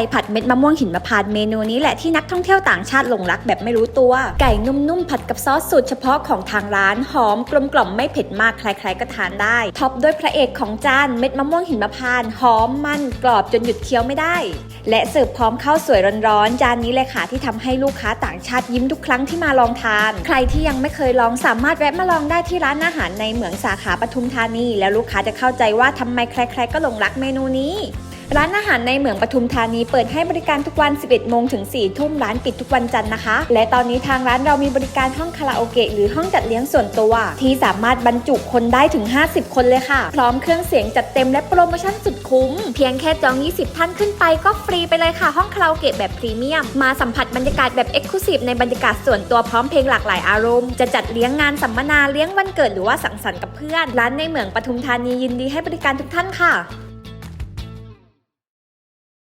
ก่ผัดเม็ดมะม่วงหินมะพร้าวเมนูนี้แหละที่นักท่องเที่ยวต่างชาติหลงรักแบบไม่รู้ตัว ไก่นุ่มๆผัดกับซอสสูตรเฉพาะของทางร้านหอมกลมกล่อมไม่เผ็ดมากใครๆก็ทานได้ท็อปด้วยพระเอกของจานเม็ดมะม่วงหินมะพร้าวหอมมันกรอบจนหยุดเคี้ยวไม่ได้ และเสิร์ฟพร้อมข้าวสวยร้อนๆจานนี้เลยค่ะที่ทำให้ลูกค้าต่างชาติยิ้มทุกครั้งที่มาลองทาน ใครที่ยังไม่เคยลองสามารถแวะมาลองได้ที่ร้านอาหารในเหมืองสาขาปทุมธานี แล้วลูกค้าจะเข้าใจว่าทำไมใคร ๆ ก็หลงรักเมนูนี้ ร้านอาหารในเหมืองปทุมธานีเปิดให้บริการทุกวัน 11 โมงถึง 4 ทุ่ม ร้านปิดทุกวันจันทร์นะคะ และตอนนี้ทางร้านเรามีบริการห้องคาราโอเกะหรือห้องจัดเลี้ยงส่วนตัว ที่สามารถบรรจุคนได้ถึง 50 คนเลยค่ะ พร้อมเครื่องเสียงจัดเต็มและโปรโมชั่นสุดคุ้ม เพียงแค่จอง 20 ท่านขึ้นไปก็ฟรีไปเลยค่ะ ห้องคาราโอเกะแบบพรีเมียม มาสัมผัสบรรยากาศแบบเอ็กซ์คลูซีฟในบรรยากาศส่วนตัวพร้อมเพลงหลากหลายอารมณ์ จะจัดเลี้ยงงานสัมมนาเลี้ยงวันเกิดหรือว่าสังสรรค์กับเพื่อน ร้านในเหมืองปทุมธานียินดีให้บริการทุกท่านค่ะ